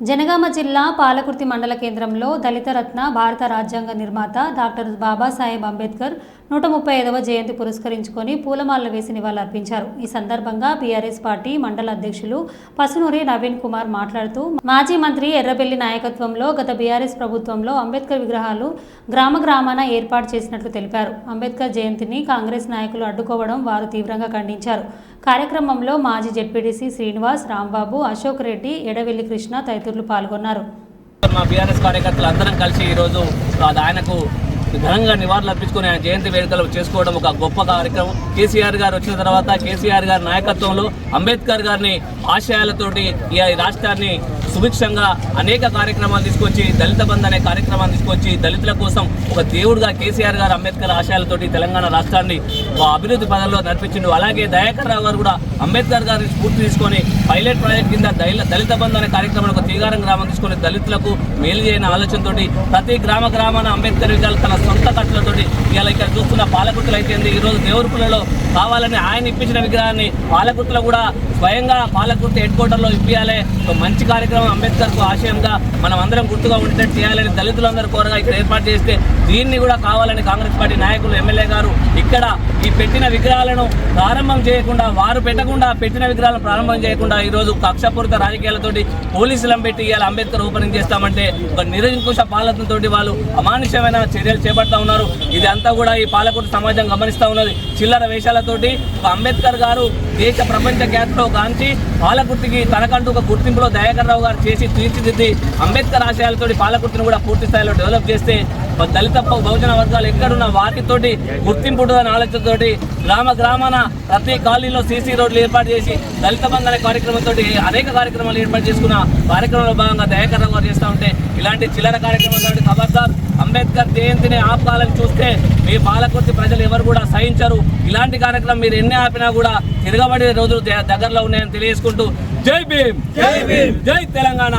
జనగామ జిల్లా పాలకుర్తి మండల కేంద్రంలో దళిత రత్న భారత రాజ్యాంగ నిర్మాత డాక్టర్ బాబాసాహెబ్ అంబేద్కర్ నూట ముప్పై ఐదవ జయంతి పురస్కరించుకొని పూలమాలలు వేసి నివాళులర్పించారు. ఈ సందర్భంగా బీఆర్ఎస్ పార్టీ మండల అధ్యక్షులు పసునూరి నవీన్ కుమార్ మాట్లాడుతూ మాజీ మంత్రి ఎర్రబెల్లి నాయకత్వంలో గత బీఆర్ఎస్ ప్రభుత్వంలో అంబేద్కర్ విగ్రహాలు గ్రామ గ్రామాన ఏర్పాటు చేసినట్లు తెలిపారు. అంబేద్కర్ జయంతిని కాంగ్రెస్ నాయకులు అడ్డుకోవడం వారు తీవ్రంగా ఖండించారు. కార్యక్రమంలో మాజీ జెడ్పీటీసీ శ్రీనివాస్ రాంబాబు అశోక్ రెడ్డి ఎడవెల్లి కృష్ణ తదితరులు పాల్గొన్నారు. మా బీఆర్ఎస్ కార్యకర్తలు అందరం కలిసి ఈరోజు ఆయనకు ఘనంగా నివాళులు అర్పించుకుని ఆయన జయంతి వేడుకలు చేసుకోవడం ఒక గొప్ప కార్యక్రమం. కేసీఆర్ గారు వచ్చిన తర్వాత కేసీఆర్ గారి నాయకత్వంలో అంబేద్కర్ గారిని ఆశయాలతోటి ఈ రాష్ట్రాన్ని సుభిక్షంగా అనేక కార్యక్రమాలు తీసుకొచ్చి దళిత బంధు అనే కార్యక్రమాన్ని తీసుకొచ్చి దళితుల కోసం ఒక దేవుడుగా కేసీఆర్ గారు అంబేద్కర్ ఆశయాలతోటి తెలంగాణ రాష్ట్రాన్ని ఒక అభివృద్ధి పదంలో నడిపించిండు. అలాగే దయాకర్ రావు గారు కూడా అంబేద్కర్ గారిని స్ఫూర్తి తీసుకొని పైలట్ ప్రాజెక్ట్ కింద దళిత దళిత బంధు అనే కార్యక్రమం ఒక తీగారం గ్రామం తీసుకొని దళితులకు మేలు చేయని ఆలోచనతోటి ప్రతి గ్రామ గ్రామాన అంబేద్కర్ విగ్రహాలు తన సొంత కట్టలతోటి ఇలా ఇక్కడ చూస్తున్న పాలకుర్తులు అయితే ఈరోజు దేవుర్పులలో కావాలని ఆయన ఇప్పించిన విగ్రహాన్ని పాలకుర్తిలో కూడా స్వయంగా పాలకుర్తి హెడ్ క్వార్టర్లో ఇప్పించాలి ఒక మంచి కార్యక్రమం అంబేద్కర్కు ఆశయంగా మనం అందరం గుర్తుగా ఉండేటట్టు చేయాలని దళితులందరూ కోరగా ఇక్కడ ఏర్పాటు చేస్తే దీన్ని కూడా కావాలని కాంగ్రెస్ పార్టీ నాయకులు ఎమ్మెల్యే గారు ఇక్కడ ఈ పెట్టిన విగ్రహాలను ప్రారంభం చేయకుండా వారు పెట్టకుండా పెట్టిన విగ్రహాలను ప్రారంభం చేయకుండా ఈరోజు కక్షపూరిత రాజకీయాలతోటి పోలీసులను పెట్టి ఇవాళ అంబేద్కర్ ఓపెనింగ్ చేస్తామంటే ఒక నిరంకుశ పాలనతోటి వాళ్ళు అమానుష్యమైన చర్యలు చేపడతా ఉన్నారు. ఇది అంతా కూడా ఈ పాలకుర్తి సమాజం గమనిస్తూ ఉన్నది. చిల్లర వేషాలు ఒక అంబేద్కర్ గారు దేశ ప్రపంచ ఖ్యాతిలో గాంచి పాలకుర్తికి తనకంటూ ఒక గుర్తింపులో దయాకర్ రావు గారు చేసి తీర్చిదిద్ది అంబేద్కర్ ఆశయాలతోటి పాలకుర్తిని కూడా పూర్తి స్థాయిలో డెవలప్ చేస్తే దళిత బహుజన వర్గాలు ఎక్కడున్న వాటితోటి గుర్తింపు ఉంటుందని ఆలోచనతోటి గ్రామ గ్రామాన ప్రతి కాలనీలో సీసీ రోడ్లు ఏర్పాటు చేసి దళిత బంధు అనే కార్యక్రమంతో అనేక కార్యక్రమాలు ఏర్పాటు చేసుకున్న కార్యక్రమంలో భాగంగా దయాకర్ రావు గారు చేస్తూ ఉంటే ఇలాంటి చిల్లర కార్యక్రమాలు ఖబర్దార్ అంబేద్కర్ జయంతిని ఆపాలని చూస్తే మీ పాలకుర్తి ప్రజలు ఎవరు కూడా సహించరు. ఇలాంటి కార్యక్రమం మీరు ఎన్ని ఆపినా కూడా తిరగబడే రోజులు దగ్గరలో ఉన్నాయని తెలియజేసుకుంటూ జై భీమ్! జై భీమ్! జై తెలంగాణ!